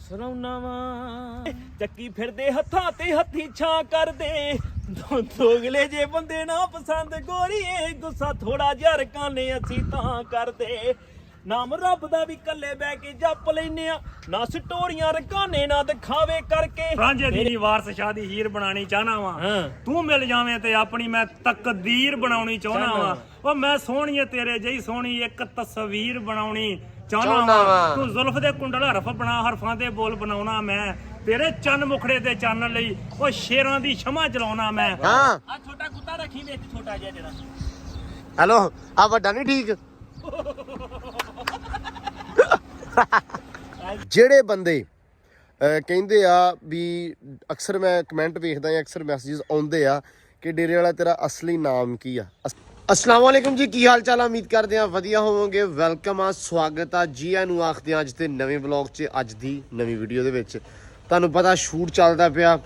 ਸਰਾਉਣਾ ਵਾ ਚੱਕੀ ਫਿਰਦੇ ਹੱਥਾਂ ਤੇ ਹੱਥੀ ਛਾਂ ਕਰਦੇ। ਦੋਗਲੇ ਜੇ ਬੰਦੇ ਨਾ ਪਸੰਦ, ਗੋਰੀਏ, ਗੁੱਸਾ ਥੋੜਾ ਜਿਹਾ ਰਕਾਨੇ ਅਸੀਂ ਤਾਂ ਕਰਦੇ। ਨਾਮ ਰੱਬ ਦਾ ਵੀ ਕੱਲੇ ਬਹਿ ਕੇ ਜਪ ਲੈਨੇ ਆ। ਨਾ ਸਟੋਰੀਆਂ ਰਕਾਨੇ ਨਾ ਦਿਖਾਵੇ ਕਰਕੇ। ਰਾਂਝੇ ਦੀ ਨੀ ਵਾਰਸ ਸ਼ਾਦੀ ਹੀਰ ਬਣਾਣੀ ਚਾਹਨਾ ਵਾ। ਹਾਂ। ਤੂੰ ਮਿਲ ਜਾਵੇਂ ਤੇ ਆਪਣੀ ਮੈਂ ਤਕਦੀਰ ਬਣਾਉਣੀ ਚਾਹਨਾ ਚਾਹੁੰਦਾ ਵਾ। ਉਹ ਮੈਂ ਸੋਹਣੀਏ ਤੇਰੇ ਜਿਹੀ ਸੋਹਣੀ ਇੱਕ ਤਸਵੀਰ ਬਣਾਉਣੀ ਚਾਹਨਾ ਵਾ। ਵਾਂ। ਤੂੰ ਜ਼ੁਲਫ ਦੇ ਕੁੰਡਲ ਹਰਫ ਬਣਾ ਹਰਫਾਂ ਦੇ ਬੋਲ ਬਣਾਉਣਾ ਮੈਂ। ਤੇਰੇ ਚੰਨ ਮੁਖੜੇ ਤੇ ਚਾਨਣ ਲਈ ਉਹ ਸ਼ੇਰਾਂ ਦੀ ਸ਼ਮਾ ਚਲਾਉਣਾ ਮੈਂ। ਹਾਂ। ਆ ਛੋਟਾ ਕੁੱਤਾ ਰੱਖੀ ਵਿੱਚ ਛੋਟਾ ਜਿਹਾ ਜਿਹੜਾ। ਹੈਲੋ ਆ ਵੱਡਾ ਨਹੀਂ ਠੀਕ? ਜਿਹੜੇ ਬੰਦੇ ਕਹਿੰਦੇ ਆ ਵੀ ਅਕਸਰ ਮੈਂ ਕਮੈਂਟ ਵੇਖਦਾ ਜਾਂ ਅਕਸਰ ਮੈਸੇजेस ਆਉਂਦੇ ਆ ਕਿ ਡੇਰੇ ਵਾਲਾ ਤੇਰਾ ਅਸਲੀ ਨਾਮ ਕੀ ਆ? ਅਸ- ਅਸਲਾਮ ਵਾਲੇਕੁਮ ਜੀ, ਕੀ ਹਾਲ ਚਾਲ ਆ? ਉਮੀਦ ਕਰਦੇ ਆ ਵਧੀਆ ਹੋਵੋਗੇ। ਵੈਲਕਮ ਆ, ਸਵਾਗਤ ਆ ਜੀ ਆਇਆਂ ਨੂੰ ਆਖਦੇ ਆ ਅੱਜ ਦੇ ਨਵੇਂ ਵਲੌਗ 'ਚ, ਅੱਜ ਦੀ ਨਵੀਂ ਵੀਡੀਓ ਦੇ ਵਿੱਚ। ਤੁਹਾਨੂੰ ਪਤਾ ਸ਼ੂਟ ਚੱਲਦਾ ਪਿਆ,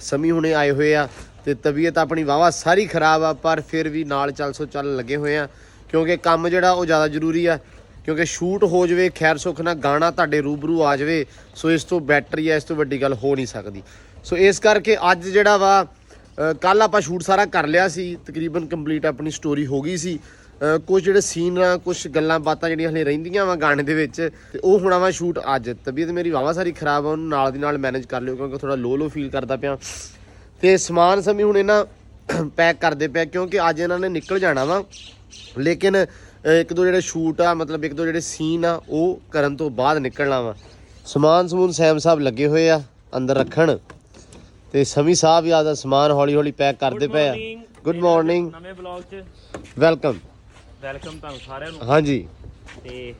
ਸਮੀ ਹੁਣੇ ਆਏ ਹੋਏ ਆ ਤੇ ਤਬੀਅਤ ਆਪਣੀ ਵਾਵਾ ਸਾਰੀ ਖਰਾਬ ਆ, ਪਰ ਫਿਰ ਵੀ ਨਾਲ ਚੱਲ ਸੋ ਚੱਲ ਲੱਗੇ ਹੋਏ ਆ, ਕਿਉਂਕਿ ਕੰਮ ਜਿਹੜਾ ਉਹ ਜ਼ਿਆਦਾ ਜ਼ਰੂਰੀ ਆ। ਕਿਉਂਕਿ ਸ਼ੂਟ ਹੋ ਜਵੇ ਖੈਰ ਸੁੱਖ ਨਾਲ ਗਾਣਾ ਤੁਹਾਡੇ ਰੂਬਰੂ ਆ ਜਵੇ ਸੋ ਇਸ ਤੋਂ ਬੈਟਰ ਜਾਂ ਇਸ ਤੋਂ ਵੱਡੀ ਗੱਲ ਹੋ ਨਹੀਂ ਸਕਦੀ। ਸੋ ਇਸ ਕਰਕੇ ਅੱਜ ਜਿਹੜਾ ਵਾ ਕੱਲ ਆਪਾਂ ਸ਼ੂਟ ਸਾਰਾ ਕਰ ਲਿਆ ਸੀ ਤਕਰੀਬਨ ਕੰਪਲੀਟ ਆਪਣੀ ਸਟੋਰੀ ਹੋ ਗਈ ਸੀ। ਅ, ਕੁਝ ਜਿਹੜੇ ਸੀਨ ਆ ਕੁਝ ਗੱਲਾਂ ਬਾਤਾਂ ਜਿਹੜੀਆਂ ਹਲੇ ਰਹਿੰਦੀਆਂ ਵਾ ਗਾਣੇ ਦੇ ਵਿੱਚ ਤੇ ਉਹ ਹੋਣਾ ਵਾ ਸ਼ੂਟ ਅੱਜ। ਤਬੀਅਤ ਮੇਰੀ ਵਾਵਾ ਸਾਰੀ ਖਰਾਬ ਆ ਉਹਨੂੰ ਨਾਲ ਦੀ ਨਾਲ ਮੈਨੇਜ ਕਰ ਲਿਓ ਕਿਉਂਕਿ ਥੋੜਾ ਲੋ ਲੋ ਫੀਲ ਕਰਦਾ ਪਿਆ। ਤੇ ਸਮਾਨ ਸਮੇਂ ਹੁਣ ਇਹਨਾਂ ਪੈਕ ਕਰਦੇ ਪਿਆ ਕਿਉਂਕਿ ਅੱਜ ਇਹਨਾਂ ਨੇ ਨਿਕਲ ਜਾਣਾ ਵਾ। ਲੇਕਿਨ ਇੱਕ ਦੋ ਜਿਹੜੇ ਸ਼ੂਟ ਆ ਮਤਲਬ ਇੱਕ ਦੋ ਜਿਹੜੇ ਸੀਨ ਆ ਉਹ ਕਰਨ ਤੋਂ ਬਾਅਦ ਨਿਕਲਣਾ ਵਾ। ਸਮਾਨ ਸਮੂਨ ਸੈਮ ਸਾਹਿਬ ਲੱਗੇ ਹੋਏ ਆ ਅੰਦਰ ਰੱਖਣ। ਤੇ ਸਮੀ ਸਾਹਿਬ ਵੀ ਆਦਾ ਸਮਾਨ ਹੌਲੀ ਹੌਲੀ ਪੈਕ ਕਰਦੇ ਪਏ ਆ। ਗੁੱਡ ਮਾਰਨਿੰਗ ਨਵੇਂ ਬਲੌਗ 'ਚ। ਵੈਲਕਮ ਵੈਲਕਮ ਤੁਹਾਨੂੰ ਸਾਰਿਆਂ ਨੂੰ। ਹਾਂਜੀ। ਤੇ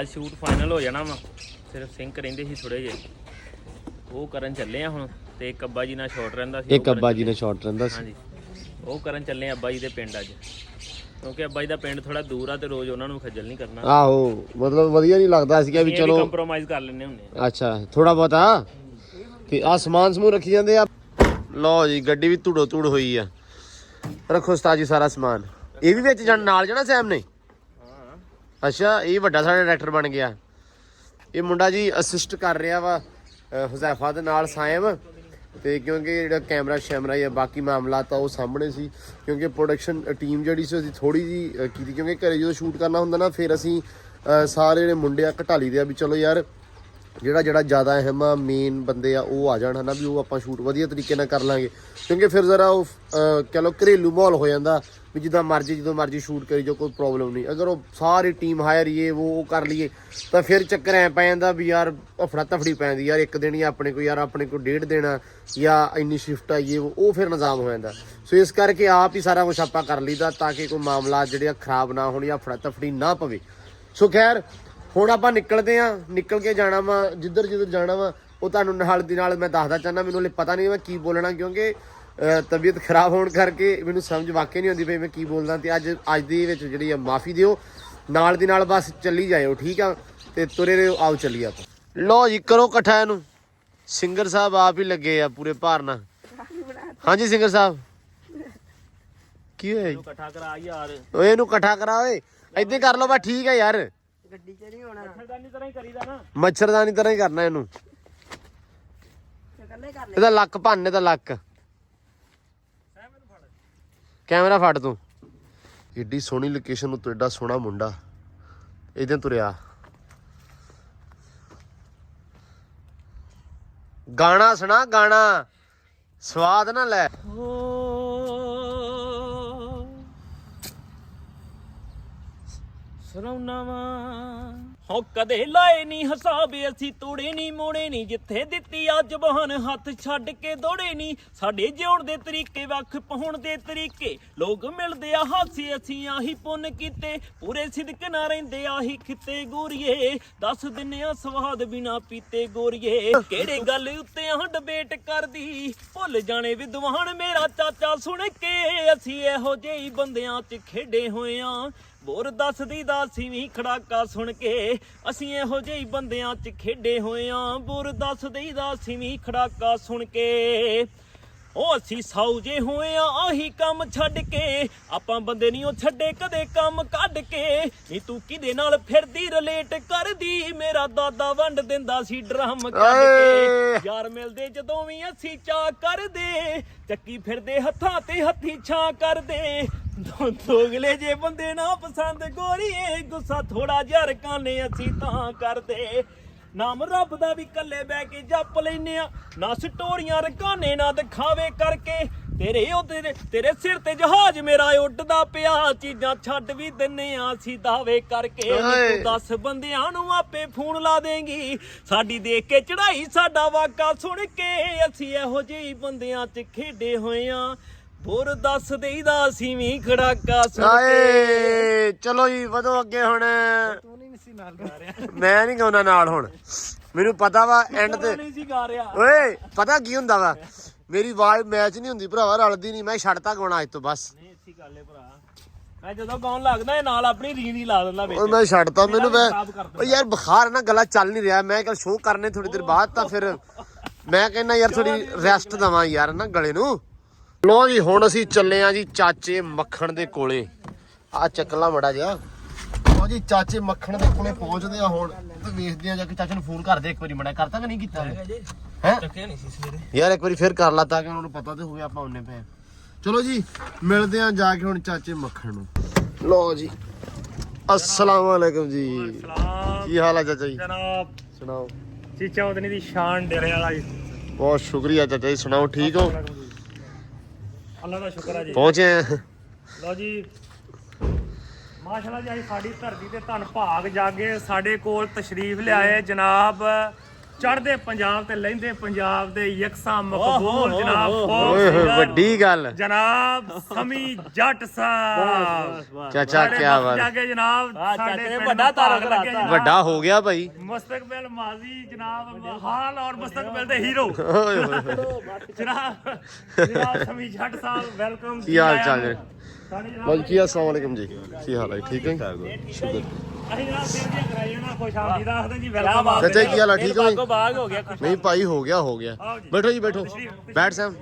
ਅੱਜ ਸ਼ੂਟ ਫਾਈਨਲ ਹੋ ਜਾਣਾ ਵਾ। ਸਿਰਫ ਸਿੰਕ ਰਹਿੰਦੇ ਸੀ ਥੋੜੇ ਜਿਹੇ। ਉਹ ਕਰਨ ਚੱਲੇ ਆ ਹੁਣ। ਤੇ ਇੱਕ ਅੱਬਾ ਜੀ ਨਾਲ ਸ਼ਾਰਟ ਰਹਿੰਦਾ ਸੀ ਇੱਕ ਅੱਬਾ ਜੀ ਨੇ ਸ਼ਾਰਟ ਰਹਿੰਦਾ ਸੀ। ਹਾਂਜੀ। ਉਹ ਕਰਨ ਚੱਲੇ ਆ ਅੱਬਾ ਜੀ ਦੇ ਪਿੰਡ ਅੱਜ। ਕਿਉਂਕਿ ਅੱਬਾ ਜੀ ਦਾ ਪਿੰਡ ਥੋੜਾ ਦੂਰ ਆ ਤੇ ਰੋਜ਼ ਉਹਨਾਂ ਨੂੰ ਖੱਜਲ ਨਹੀਂ ਕਰਨਾ। ਆਹੋ ਮਤਲਬ ਵਧੀਆ ਨਹੀਂ ਲੱਗਦਾ ਸੀਗਾ ਵੀ ਚਲੋ। ਕੰਪਰੋਮਾਈਜ਼ ਕਰ ਲੈਣੇ ਹੁੰਦੇ ਆ। ਅੱਛਾ ਥੋੜਾ ਬਹੁਤਾ? ਤੇ ਆ ਸਮਾਨ ਸਮੂਹ ਰੱਖੀ ਜਾਂਦੇ ਆ? ਲਓ ਜੀ ਗੱਡੀ ਵੀ ਧੂੜੋ ਧੂੜ ਹੋਈ ਆ। ਰੱਖੋ ਉਸਤਾਦ ਜੀ ਸਾਰਾ ਸਮਾਨ। ਇਹ ਵੀ ਵਿੱਚ ਜਾਣ ਨਾਲ ਜਾਣਾ ਸੈਮ ਨੇ? ਹਾਂ ਅੱਛਾ ਇਹ ਵੱਡਾ ਸਾਡਾ ਡਾਇਰੈਕਟਰ ਬਣ ਗਿਆ। ਇਹ ਮੁੰਡਾ ਜੀ ਅਸਿਸਟ ਕਰ ਰਿਹਾ ਵਾ ਹੁਜ਼ੈਫਾ ਦੇ ਨਾਲ ਸਾਇਮ। ਤੇ ਕਿਉਂਕਿ ਜਿਹੜਾ ਕੈਮਰਾ ਸ਼ੈਮਰਾ ਜਾਂ ਬਾਕੀ ਮਾਮਲਾ ਤਾਂ ਉਹ ਸਾਹਮਣੇ ਸੀ ਕਿਉਂਕਿ ਪ੍ਰੋਡਕਸ਼ਨ ਟੀਮ ਜਿਹੜੀ ਸੀ ਅਸੀਂ ਥੋੜੀ ਜੀ ਕੀਤੀ ਕਿਉਂਕਿ ਘਰੇ ਜਦੋਂ ਸ਼ੂਟ ਕਰਨਾ ਹੁੰਦਾ ਨਾ ਫਿਰ ਅਸੀਂ ਸਾਰੇ ਜਿਹੜੇ ਮੁੰਡੇ ਆ ਘਟਾ ਲਈਦੇ ਆ ਵੀ ਚਲੋ ਯਾਰ ਜਿਹੜਾ ਜਿਹੜਾ ਜ਼ਿਆਦਾ ਅਹਿਮ ਆ ਮੇਨ ਬੰਦੇ ਆ ਉਹ ਆ ਜਾਣ ਹਨਾ ਵੀ ਉਹ ਆਪਾਂ ਸ਼ੂਟ ਵਧੀਆ ਤਰੀਕੇ ਨਾਲ ਕਰ ਲਾਂਗੇ। ਕਿਉਂਕਿ ਫਿਰ ਜ਼ਰਾ ਉਹ ਅਹ, ਕਹਿ ਲਓ ਘਰੇਲੂ ਮਾਹੌਲ ਹੋ ਜਾਂਦਾ। ਵੀ ਜਿੱਦਾਂ ਮਰਜ਼ੀ, ਜਦੋਂ ਮਰਜ਼ੀ ਸ਼ੂਟ ਕਰੀ ਜੋ ਕੋਈ ਪ੍ਰੋਬਲਮ ਨਹੀਂ। ਅਗਰ ਉਹ ਸਾਰੀ ਟੀਮ ਹਾਇਰ ਇਹ ਉਹ ਉਹ ਕਰ ਲਈਏ, ਤਾਂ ਫਿਰ ਚੱਕਰ ਐ ਪੈ ਜਾਂਦਾ ਵੀ ਯਾਰ ਅਫੜਾ ਤਫੜੀ ਪੈ ਜਾਂਦੀ, ਯਾਰ ਇੱਕ ਦਿਨ ਹੀ ਆਪਣੇ ਕੋਲ, ਯਾਰ ਆਪਣੇ ਕੋਲ ਡੇਢ ਦੇਣਾ ਜਾਂ ਇੰਨੀ ਸ਼ਿਫਟ ਆ ਇਹ ਉਹ ਫਿਰ ਨਿਜ਼ਾਮ ਹੋ ਜਾਂਦਾ। ਸੋ ਇਸ ਕਰਕੇ ਆਪ ਹੀ ਸਾਰਾ ਕੁਝ ਆਪਾਂ ਕਰ ਲਈਦਾ, ਤਾਂ ਕਿ ਕੋਈ ਮਾਮਲਾ ਜਿਹੜੇ ਆ ਖਰਾਬ ਨਾ ਹੋਣ ਜਾਂ ਅਫੜਾ ਤਫੜੀ ਨਾ ਪਵੇ। ਸੋ ਖੈਰ, ਹੁਣ ਆਪਾਂ ਨਿਕਲਦੇ ਆ, ਨਿਕਲ ਕੇ ਜਾਣਾ ਵਾ ਜਿੱਧਰ ਜਿੱਧਰ ਜਾਣਾ ਵਾ, ਉਹ ਤੁਹਾਨੂੰ ਨਾਲ ਦੀ ਨਾਲ ਮੈਂ ਦੱਸਦਾ ਚਾਹੁੰਦਾ, ਮੈਨੂੰ ਹਲੇ ਪਤਾ ਨਹੀਂ ਮੈਂ ਕੀ ਬੋਲਣਾ, ਕਿਉਂਕਿ ਤਬੀਅਤ ਖਰਾਬ ਹੋਣ ਕਰਕੇ ਮੈਨੂੰ ਸਮਝ ਵਾਕਿਆ ਨਹੀਂ ਆਉਂਦੀ ਪਈ ਮੈਂ ਕੀ ਬੋਲਦਾ ਤੇ ਅੱਜ ਅੱਜ ਦੀ ਵਿੱਚ ਜਿਹੜੀ ਆ ਮਾਫੀ ਦਿਓ। ਨਾਲ ਦੀ ਨਾਲ ਬਸ ਚੱਲੀ ਜਾਇਓ ਠੀਕ ਆ? ਤੇ ਤੁਰੇ ਰਹੋ ਆਓ ਚੱਲੀਏ ਆਪਾਂ। ਲਓ ਜੀ ਕਰੋ ਇਕੱਠਾ ਇਹਨੂੰ। ਸਿੰਗਰ ਸਾਹਿਬ ਆਪ ਹੀ ਲੱਗੇ ਆ ਪੂਰੇ ਭਾਰ ਨਾਲ ਹਾਂਜੀ ਸਿੰਗਰ ਸਾਹਿਬ। ਕੀ ਹੋਇਆ ਤੂੰ ਇਕੱਠਾ ਕਰਾ ਯਾਰ। ਓਏ ਇਹਨੂੰ ਇਕੱਠਾ ਕਰਾ ਓਏ। ਏਦਾਂ ਕਰ ਲਓ ਬਸ ਠੀਕ ਹੈ ਯਾਰ। ਮੱਛਰਦਾਨੀ ਤਰ੍ਹਾਂ ਹੀ ਕਰੀਦਾ ਨਾ। ਮੱਛਰਦਾਨੀ ਤਰ੍ਹਾਂ ਹੀ ਕਰਨਾ ਇਹਨੂੰ। ਇਹਦਾ ਲੱਕ ਭੰਨ ਇਹਦਾ ਲੱਕ। ਕੈਮਰਾ ਫੜ ਤੂੰ। ਏਡੀ ਸੋਹਣੀ ਲੋਕੇਸ਼ਨ ਉੱਤੇ ਏਡਾ ਸੋਹਣਾ ਮੁੰਡਾ। ਇਹਦੇ ਤੁਰਿਆ। ਗਾਣਾ ਸੁਣਾ ਗਾਣਾ। ਸਵਾਦ ਨਾ ਲੈ। ਸਰਾਉਣਾ ਵਾ ਹੋ ਕਦੇ ਲਾਏ ਨਹੀਂ ਹਿਸਾਬ, ਅਸੀਂ ਤੋੜੇ ਨਹੀਂ ਮੋੜੇ ਨਹੀਂ ਜਿੱਥੇ ਦਿੱਤੀ ਆ ਜ਼ਬਾਨ ਹੱਥ ਛੱਡ ਕੇ ਦੌੜੇ ਨਹੀਂ ਸਾਡੇ ਜਿਉਣ ਦੇ ਤਰੀਕੇ, ਵੱਖ ਪਹੁੰਣ ਦੇ ਤਰੀਕੇ। ਲੋਕ ਮਿਲਦੇ ਆ ਹਾਸੇ, ਅਸੀਂ ਆਹੀ ਪੁੰਨ ਕੀਤੇ। ਪੂਰੇ ਸਿਦਕ ਨਾ ਰਹਿੰਦੇ, ਆਹੀ ਖਿੱਤੇ ਗੋਰੀਏ। ਦੱਸ ਦਿੰਨੇ ਆ ਸਵਾਦ ਬਿਨਾ ਪੀਤੇ ਗੋਰੀਏ। ਕਿਹੜੇ ਗੱਲ ਉੱਤੇ ਆ ਡਿਬੇਟ ਕਰਦੀ? ਭੁੱਲ ਜਾਣੇ ਵਿਦਵਾਨ ਮੇਰਾ ਚਾਚਾ ਸੁਣ ਕੇ। ਅਸੀਂ ਇਹੋ ਜਿਹੇ ਹੀ ਬੰਦਿਆਂ 'ਚ ਖੇਡੇ ਹੋਏ ਆ। ਬੋਰ ਦੱਸਦੀ ਦਾ ਅਸੀਂ ਵੀ ਖੜਾਕਾ ਸੁਣ ਕੇ ਅਸੀਂ ਇਹੋ ਜਿਹੇ ਬੰਦਿਆਂ 'ਚ ਖੇਡੇ ਹੋਏ ਆਂ। ਬੋਰ ਦੱਸਦੀ ਦਾ ਅਸੀਂ ਵੀ ਖੜਾਕਾ ਸੁਣ ਕੇ। ਉਹ ਅਸੀਂ ਸਾਊ ਜੇ ਹੋਏ ਆ ਆਹੀ ਕੰਮ ਛੱਡ ਕੇ। ਆਪਾਂ ਬੰਦੇ ਨਹੀਂ ਉਹ ਛੱਡੇ ਕਦੇ ਕੰਮ ਕੱਢ ਕੇ। ਨੀ ਤੂੰ ਕਿਹਦੇ ਨਾਲ ਫਿਰਦੀ ਰਿਲੇਟ ਕਰਦੀ? ਮੇਰਾ ਦਾਦਾ ਵੰਡ ਦਿੰਦਾ ਸੀ ਡਰਮ ਕੱਢ। ਕੇ। ਯਾਰ ਮਿਲਦੇ ਜਦੋਂ ਵੀ ਅਸੀਂ ਚਾਹ ਕਰਦੇ। ਚੱਕੀ ਫਿਰਦੇ ਹੱਥਾਂ ਤੇ ਹੱਥੀ ਛਾਂ ਕਰਦੇ। ਦੋਗਲੇ ਜੇ ਬੰਦੇ ਨਾ ਪਸੰਦ ਗੋਰੀਏ ਗੁੱਸਾ ਥੋੜਾ ਜਿਹਾ ਰਕਾਨੇ ਅਸੀਂ ਤਾਂ ਕਰਦੇ। ਨਾਮ ਰੱਬ ਦਾ ਵੀ ਕੱਲੇ ਬਹਿ ਕੇ ਜਪ ਲੈਨੇ ਆ ਨਾ ਸਟੋਰੀਆਂ ਰਕਾਨੇ ਨਾ ਦਿਖਾਵੇ ਕਰਕੇ। ਤੇਰੇ ਉਹਦੇ ਦੇ- ਤੇਰੇ ਸਿਰ ਤੇ ਜਹਾਜ਼ ਮੇਰਾ ਉੱਡਦਾ ਪਿਆ। ਚੀਜ਼ਾਂ ਛੱਡ ਵੀ ਦਿੰਨੇ ਆ ਅਸੀਂ ਦਾਵੇ ਕਰਕੇ। ਤੂੰ ਦਸ ਬੰਦਿਆਂ ਨੂੰ ਆਪੇ ਫੋਨ ਲਾ ਦੇਂਗੀ। ਸਾਡੀ ਦੇਖ ਕੇ ਚੜਾਈ ਸਾਡਾ ਵਾਕਾ ਸੁਣ ਕੇ। ਅਸੀਂ ਇਹੋ ਜਿਹੇ ਬੰਦਿਆਂ 'ਚ ਖੇਡੇ ਹੋਏ ਆ ਹੋਰ ਦੱਸ ਦੇਈਦਾ ਅਸੀਂ ਵੀ ਖੜਾਕਾ ਸੁਣ ਕੇ। ਆਏ ਚਲੋ ਜੀ ਵਧੋ ਅੱਗੇ ਹੁਣ। ਮੈਂ ਨਹੀਂ ਗਾਉਂਦਾ ਨਾਲ ਹੁਣ। ਮੈਨੂੰ ਪਤਾ ਵਾ ਐਂਡ ਤੇ ਨਹੀਂ ਸੀ ਗਾ ਰਿਹਾ। ਓਏ ਪਤਾ ਕੀ ਹੁੰਦਾ ਵਾ? ਮੇਰੀ ਆਵਾਜ਼ ਮੈਚ ਨਹੀਂ ਹੁੰਦੀ ਭਰਾਵਾ ਰਲਦੀ ਨਹੀਂ। ਮੈਂ ਛੱਡਤਾ ਗਾਉਣਾ ਅੱਜ ਤੋਂ ਬਸ। ਨਹੀਂ ਅੱਛੀ ਗੱਲ ਏ ਭਰਾ। ਮੈਂ ਜਦੋਂ ਗਾਉਣ ਲੱਗਦਾ ਇਹ ਨਾਲ ਆਪਣੀ ਰੀਂ ਦੀ ਲਾ ਦਿੰਦਾ ਓਏ ਵਿੱਚ ਮੈਂ ਛੱਡਤਾ ਮੈਨੂੰ ਮੈਂ ਓ ਯਾਰ ਬੁਖਾਰ ਨਾ ਗਲਾ ਚੱਲ ਨਹੀਂ ਰਿਹਾ। ਮੈਂ ਕੱਲ ਸ਼ੋਅ ਕਰਨੇ ਥੋੜੀ ਦੇਰ ਬਾਅਦ ਤਾਂ ਫਿਰ ਮੈਂ ਕਹਿੰਦਾ ਯਾਰ ਥੋੜੀ ਰੈਸਟ ਦਵਾਂ ਯਾਰ ਨਾ ਗਲੇ ਨੂੰ। ਲੋ ਜੀ ਹੁਣ ਅਸੀਂ ਚੱਲੇ ਆ ਜੀ ਚਾਚੇ ਮੱਖਣ ਦੇ ਕੋਲੇ। ਆ ਚੱਕਲਾ ਮੜਾ ਜਿਹਾ। ਲੋ ਜੀ ਚਾਚੇ ਮੱਖਣ ਦੇ ਕੋਲੇ ਪਹੁੰਚਦੇ ਆ ਹੁਣ। ਤੇ ਵੇਖਦੇ ਆ ਜਾ ਕੇ ਚਾਚੇ ਨੂੰ ਫੋਨ ਕਰਦੇ ਇੱਕ ਵਾਰੀ ਮੜਾ। ਕਰਤਾ ਕਿ ਨਹੀਂ ਕੀਤਾ ਹੈ? ਚੱਕਿਆ ਨਹੀਂ ਸੀ ਸਵੇਰੇ। ਯਾਰ ਇੱਕ ਵਾਰੀ ਫਿਰ ਕਰ ਲਾ ਤਾਂ ਕਿ ਉਹਨਾਂ ਨੂੰ ਪਤਾ ਤੇ ਹੋਵੇ ਆਪਾਂ ਉਹਨੇ ਪਏ। ਚਲੋ ਜੀ ਮਿਲਦੇ ਆ ਜਾ ਕੇ ਹੁਣ ਚਾਚੇ ਮੱਖਣ ਨੂੰ। ਲੋ ਜੀ ਅਸਲਾਮ ਜੀ। ਕੀ ਹਾਲ ਆ ਚਾਚਾ ਜੀ? ਜਨਾਬ। ਸੁਣਾਓ। ਚੀਚਾ ਉਦਨੀ ਦੀ ਸ਼ਾਨ ਡੇਰੇ ਵਾਲਾ ਜੀ। ਬਹੁਤ ਸ਼ੁਕਰੀਆ ਚਾਚਾ ਜੀ ਸੁਣਾਓ ਠੀਕ ਹੋ? ਅੱਲਾ ਦਾ ਸ਼ੁਕਰ ਹੈ ਜੀ। ਪਹੁੰਚੇ ਆ। ਲਓ ਜੀ ਮਾਸ਼ਾਅੱਲਾ ਜੀ ਅੱਜ ਸਾਡੀ ਧਰਤੀ ਤੇ ਧੰਨ ਭਾਗ ਜਾਗੇ ਸਾਡੇ ਕੋਲ ਤਸ਼ਰੀਫ ਲਿਆਏ ਜਨਾਬ ਚੜ੍ਹਦੇ ਪੰਜਾਬ ਤੇ ਲਹਿੰਦੇ ਪੰਜਾਬ ਦੇ ਯਕਸਾ ਮਕਬੂਲ ਜਨਾਬ ਓਏ ਹੋਏ ਵੱਡੀ ਗੱਲ। ਜਨਾਬ ਸਮੀ ਜੱਟ ਸਾਹਿਬ। ਚਾਚਾ ਸਾਡੇ ਕੀ ਵਕਤ ਬਾਤ। ਜਨਾਬ ਚਾਚੇ ਸਾਡੇ ਨੇ ਪਿੰਡ ਵੱਡਾ ਨੂੰ ਤਾਰਕ ਲੱਗੇ ਲਾਤਾ। ਜਨਾਬ। ਵੱਡਾ ਹੋ ਗਿਆ ਭਾਈ। ਮੁਸਤਕਬਲ ਮਾਜ਼ੀ ਜਨਾਬ ਹਾਲ ਔਰ ਮੁਸਤਕਬਲ ਦੇ ਹੀਰੋ। ਓਏ ਹੋਏ ਹੋਏ। ਜਨਾਬ ਜਨਾਬ ਸਮੀ ਜੱਟ ਸਾਹਿਬ ਵੈਲਕਮ। ਕੀ ਹਾਲ ਚਾਲ ਹੈ? ਸਾਡੇ ਜਨਾਬ ਲੋ ਜੀ ਕੀ ਅਸਲਾਮ ਵਾਲੇਕਮ ਜੀ। ਕੀ ਹਾਲ ਹੈ? ਠੀਕ ਹੈ ਸ਼ੁਕਰ ਅਸੀਂ ਜਨਾਬ ਫਿਰ ਵੀ ਕਰਾਈ ਨਾ ਖੁਸ਼ ਆਮਦੀ ਦੱਸਦੇ ਜੀ? ਕਿਆ ਵੈਲਕਮ ਬਾਤ ਚਾਚਾ ਜੀ ਕੀ ਹਾਲ ਹੈ ਠੀਕ ਹੋ ਬਾਗੋ ਬਾਗ ਹੋ ਗਿਆ ਕੁਛ ਨਹੀਂ ਭਾਈ ਹੋ ਗਿਆ ਹੋ ਗਿਆ। ਜੀ। ਬੈਠੋ ਜੀ ਬੈਠੋ। ਬੈਠ ਸੈਮ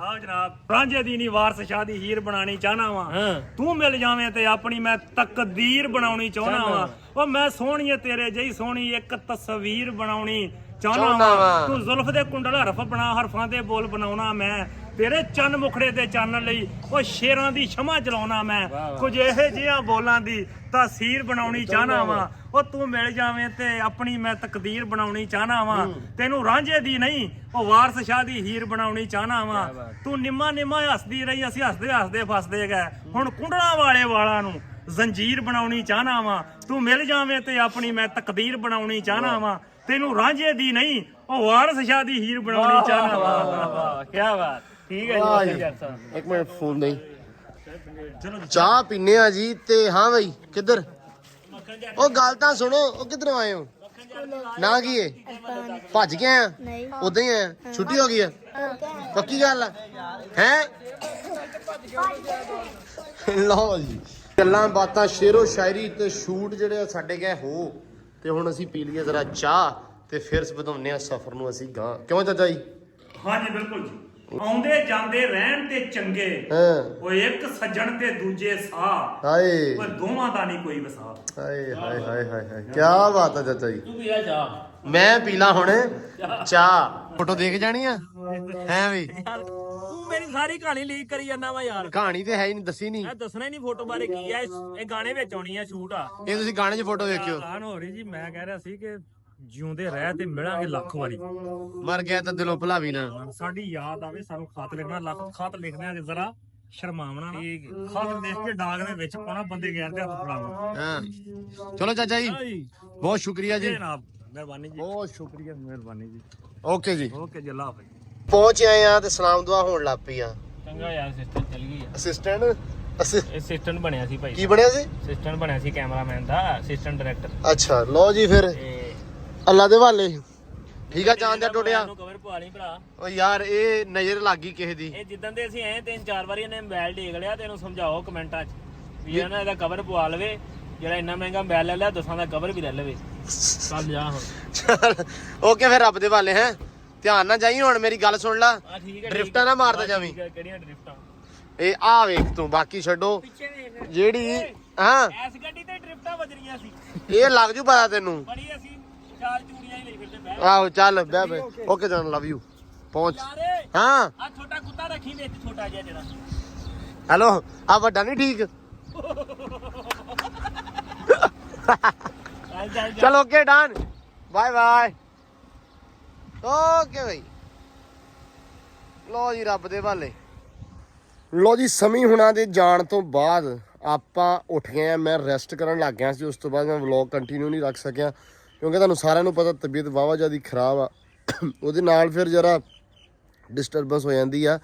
ਆਓ ਜਨਾਬ ਰਾਂਝੇ ਦੀ ਨਹੀਂ ਵਾਰਸ ਸ਼ਾਦੀ ਹੀਰ ਬਣਾਣੀ ਚਾਹਨਾ ਵਾਂ। ਹਾਂ। ਤੂੰ ਮਿਲ ਜਾਵੇਂ ਤੇ ਆਪਣੀ ਮੈਂ ਤਕਦੀਰ ਬਣਾਉਣੀ ਚਾਹਨਾ ਵਾਂ। ਉਹ ਮੈਂ ਸੋਹਣੀਏ ਤੇਰੇ ਜਈ ਸੋਹਣੀ ਇੱਕ ਤਸਵੀਰ ਬਣਾਉਣੀ ਚਾਹਨਾ। ਵਾਂ। ਤੂੰ ਜ਼ੁਲਫ ਦੇ ਕੁੰਡਲ ਹਰਫ ਬਣਾ ਹਰਫਾਂ ਦੇ ਬੋਲ ਬਣਾਉਣਾ ਮੈਂ। ਤੇਰੇ ਚੰਨ ਮੁਖੜੇ ਦੇ ਚੰਨ ਲਈ। ਉਹ ਸ਼ੇਰਾਂ ਦੀ ਸ਼ਮਾ ਚਲਾਉਣਾ ਮੈਂ। ਕੁਝ ਇਹੋ ਜਿਹੀਆਂ ਬੋਲਾਂ ਦੀ ਤਾਸੀਰ ਬਣਾਉਣੀ ਚਾਹਨਾ ਵਾਂ। ਉਹ ਤੂੰ ਮਿਲ ਜਾਵੇਂ ਤੇ ਆਪਣੀ ਮੈਂ ਤਕਦੀਰ ਬਣਾਉਣੀ ਚਾਹਨਾ ਵਾਂ। ਤੈਨੂੰ ਰਾਂਝੇ ਦੀ ਨਹੀਂ ਉਹ ਵਾਰਸ ਸ਼ਾਹ ਦੀ ਹੀਰ ਬਣਾਉਣੀ ਚਾਹਨਾ ਵਾਂ। ਤੂੰ ਨਿੰਮਾ ਨਿੰਮਾ ਹੱਸਦੀ ਰਹੀ ਅਸੀਂ ਹੱਸਦੇ ਹੱਸਦੇ ਫਸਦੇ ਗਏ। ਹੁਣ ਕੁੰਡਲਾਂ ਵਾਲੇ ਵਾਲਾਂ ਨੂੰ ਜ਼ੰਜੀਰ ਬਣਾਉਣੀ ਚਾਹਨਾ ਵਾਂ। ਤੂੰ ਮਿਲ ਜਾਵੇਂ ਤੇ ਆਪਣੀ ਮੈਂ ਤਕਦੀਰ ਬਣਾਉਣੀ ਚਾਹਨਾ ਵਾਂ। ਤੈਨੂੰ ਰਾਂਝੇ ਦੀ ਨਹੀਂ ਉਹ ਵਾਰਸ ਸ਼ਾਹ ਦੀ ਹੀਰ ਬਣਾਉਣੀ ਚਾਹਨਾ ਵਾਂ। ਵਾਹ ਵਾਹ ਕੀ ਬਾਤ। ਠੀਕ ਹੈ ਵਾਹ ਜੀ। ਜੀ। ਜੱਟ ਸਾਹਿਬ ਇੱਕ ਮਿੰਟ ਫੋਨ ਨਹੀਂ ਚਲੋ ਚਾਹ ਪੀਨੇ ਆ ਜੀ ਤੇ ਹਾਂ ਭਾਈ ਕਿੱਧਰ? ਉਹ ਗੱਲ ਤਾਂ ਸੁਣੋ ਉਹ ਕਿੱਧਰ ਆਏ ਹੋ? ਨਾ ਕੀ ਏ? ਭੱਜ ਗਏ ਆ? ਨਹੀਂ। ਉਦਾਂ ਹੀ ਆ? ਛੁੱਟੀ ਹੋ ਗਈ ਆ? ਪੱਕੀ ਗੱਲ ਆ? ਹੈ? ਲਓ ਜੀ ਗੱਲਾਂ ਬਾਤਾਂ ਸ਼ੇਰੋ ਸ਼ਾਇਰੀ ਤੇ ਸ਼ੂਟ ਜਿਹੜੇ ਆ ਸਾਡੇ ਗਏ ਹੋ ਤੇ ਹੁਣ ਅਸੀਂ ਪੀ ਲਈਏ ਜ਼ਰਾ ਚਾਹ ਤੇ ਫਿਰ ਵਧਾਉਂਦੇ ਆ ਸਫ਼ਰ ਨੂੰ ਅਸੀਂ ਗਾਂ ਕਿਉਂ ਚਾਚਾ ਜੀ? ਹਾਂਜੀ ਬਿਲਕੁਲ ਜੀ। ਆਉਂਦੇ ਜਾਂਦੇ ਰਹਿਣ ਤੇ ਚੰਗੇ ਹਾਂ। ਉਹ ਇੱਕ ਸੱਜਣ ਤੇ ਦੂਜੇ ਸਾਹ। ਹਾਏ। ਉਹ ਦੋਵਾਂ ਦਾ ਨਹੀਂ ਕੋਈ ਵਸਾ ਹਾਏ ਹਾਏ ਹਾਏ ਹਾਏ ਹਾਏ। ਕੀ ਬਾਤ ਆ ਚਾਚਾ ਜੀ। ਤੂੰ ਵੀ ਆ ਜਾ ਮੈਂ ਪੀਲਾ ਹੁਣ। ਚਾਹ। ਫੋਟੋ ਦੇਖ ਜਾਣੀ ਆ? ਹੈ ਵੀ। ਤੂੰ ਮੇਰੀ ਸਾਰੀ ਕਹਾਣੀ ਲੀਕ ਕਰੀ ਜਾਂਦਾ ਵਾ ਯਾਰ। ਕਹਾਣੀ ਤੇ ਹੈ ਹੀ ਨਹੀਂ ਦੱਸੀ ਨਹੀਂ। ਇਹ ਦੱਸਣਾ ਹੀ ਨਹੀਂ ਫੋਟੋ ਬਾਰੇ ਕੀ ਆ। ਇਹ ਇਹ ਗਾਣੇ ਵਿੱਚ ਆਉਣੀ ਆ ਸ਼ੂਟ ਆ। ਇਹ ਤੁਸੀਂ ਗਾਣੇ 'ਚ ਫੋਟੋ ਵੇਖਿਓ। ਆਨ ਹੋ ਰਹੀ ਜੀ ਮੈਂ ਕਹਿ ਰਿਹਾ ਸੀ ਕਿ ਜਿਉਂਦੇ ਰਹਿ ਤੇ ਮਿਲਾਂਗੇ ਲੱਖ ਵਾਰੀ। ਮਰ ਗਿਆ ਤਾਂ ਦਿਲੋਂ ਭੁਲਾਵੀ ਨਾ। ਸਾਡੀ ਯਾਦ ਆਵੇ ਸਾਨੂੰ ਖਤ ਲਿਖਣਾ ਲੱਖ ਖਤ ਲਿਖਣਾ ਤੇ ਜ਼ਰਾ ਸ਼ਰਮਾਵਣਾ ਨਾ। ਖਤ ਲਿਖ ਕੇ ਡਾਕ ਦੇ ਵਿੱਚ ਪਾਉਣਾ ਬੰਦੇ ਗੈਰ ਦੇ ਹੱਥ ਫੜਾਉਣਾ ਹਾਂ। ਚਲੋ ਚਾਚਾ ਜੀ ਬਹੁਤ ਸ਼ੁਕਰੀਆ ਜੀ। ਜਨਾਬ ਮਿਹਰਬਾਨੀ ਜੀ। ਬਹੁਤ ਸ਼ੁਕਰੀਆ ਮਿਹਰਬਾਨੀ ਜੀ। ਓਕੇ ਜੀ। ਓਕੇ ਜੀ ਅੱਲਾਹ ਹਾਫਿਜ਼। ਪਹੁੰਚ ਆਏ ਆ ਤੇ ਸਲਾਮ ਦੁਆ ਹੋਣ ਲੱਗ ਪਈ ਆ ਚੰਗਾ ਯਾਰ ਸਿਸਟਰ ਚੱਲ ਗਈ ਆ। ਅਸਿਸਟੈਂਟ ਅਸਿਸਟੈਂਟ ਬਣਿਆ ਸੀ ਭਾਈ ਕੀ ਬਣਿਆ ਸੀ? ਅਸਿਸਟੈਂਟ ਬਣਿਆ ਸੀ ਕੈਮਰਾਮੈਨ ਦਾ ਅਸਿਸਟੈਂਟ ਡਾਇਰੈਕਟਰ ਅੱਛਾ ਲਓ ਜੀ ਫਿਰ। ਅੱਲਾ ਦੇ ਹਵਾਲੇ। ਠੀਕ ਆ ਜਾਣ ਦਿਆ ਟੁੱਟਿਆ ਨੂੰ ਕਵਰ ਪਵਾ ਲਈ ਭਰਾ। ਓ ਯਾਰ ਇਹ ਨਜ਼ਰ ਲੱਗ ਗਈ ਕਿਸੇ ਦੀ। ਇਹ ਜਿੱਦਾਂ ਦੇ ਅਸੀਂ ਆਏ ਤਿੰਨ ਚਾਰ ਵਾਰੀ ਇਹਨੇ ਮੋਬਾਈਲ ਢੇਕ ਲਿਆ ਤੇ ਇਹਨੂੰ ਸਮਝਾਓ ਕਮੈਂਟਾਂ 'ਚ ਵੀ ਇਹਨਾਂ ਇਹਦਾ ਕਵਰ ਪਵਾ ਲਵੇ ਜਿਹੜਾ ਇੰਨਾ ਮਹਿੰਗਾ ਮੋਬਾਈਲ ਲੈ ਲਿਆ ਦਸਾਂ ਦਾ ਕਵਰ ਵੀ ਲੈ ਲਵੇ। ਚੱਲ ਜਾ ਹੁਣ। ਓਕੇ ਫਿਰ ਰੱਬ ਦੇ ਹਵਾਲੇ ਹੈ। ਧਿਆਨ ਨਾਲ ਜਾਈ ਹੁਣ ਮੇਰੀ ਗੱਲ ਸੁਣ ਲੈ। ਆ ਠੀਕ ਹੈ ਡ੍ਰਿਫਟਾਂ ਨਾ ਮਾਰਦਾ ਜਾਵੀਂ। ਕਿਹੜੀਆਂ ਡ੍ਰਿਫਟਾਂ? ਇਹ ਆ ਵੇਖ ਤੂੰ ਬਾਕੀ ਛੱਡੋ। ਜਿਹੜੀ ਹਾਂ। ਐਸ ਗੱਡੀ ਤੇ ਡ੍ਰਿਫਟਾਂ ਵੱਜਣੀਆਂ ਸੀ। ਇਹ ਲੱਗ ਜੂ ਪਤਾ ਤੈਨੂੰ। ਬੜੀ ਅਸੀਂ ਚਾਰ ਚੂੜੀਆਂ ਹੀ ਲਈ ਫਿਰਦੇ ਬਹਿ ਆਹੋ ਚੱਲ ਬੈ ਬੈ ਓਕੇ ਜਨ ਲਵ ਯੂ ਪਹੁੰਚ। ਯਾਰੇ ਹਾਂ। ਆ ਛੋਟਾ ਕੁੱਤਾ ਰੱਖੀ ਵਿੱਚ ਛੋਟਾ ਜਿਹਾ ਜਿਹੜਾ ਹੈਲੋ ਆ ਵੱਡਾ ਨਹੀਂ ਠੀਕ? ਚੱਲ ਚੱਲ ਚਲ। Okay done bye bye okay ਬਈ। ਲੋ ਜੀ ਰੱਬ ਦੇ ਭਾਲੇ ਲੋ ਜੀ ਸਮੀ ਹੁਣਾਂ ਦੇ ਜਾਣ ਤੋਂ ਬਾਅਦ ਆਪਾਂ ਉੱਠ ਗਏ ਆ। ਮੈਂ ਰੈਸਟ ਕਰਨ ਲੱਗ ਗਿਆ ਸੀ ਉਸ ਤੋਂ ਬਾਅਦ ਮੈਂ ਵਲੌਗ ਕੰਟੀਨਿਊ ਨਹੀਂ ਰੱਖ ਸਕਿਆ। ਕਿਉਂਕਿ ਤੁਹਾਨੂੰ ਸਾਰਿਆਂ ਨੂੰ ਪਤਾ ਤਬੀਅਤ ਵਾਵਾ ਜਿਆਦੀ ਖਰਾਬ ਆ। ਉਹਦੇ ਨਾਲ ਫਿਰ ਜਰਾ ਡਿਸਟਰਬੈਂਸ ਹੋ ਜਾਂਦੀ ਆ।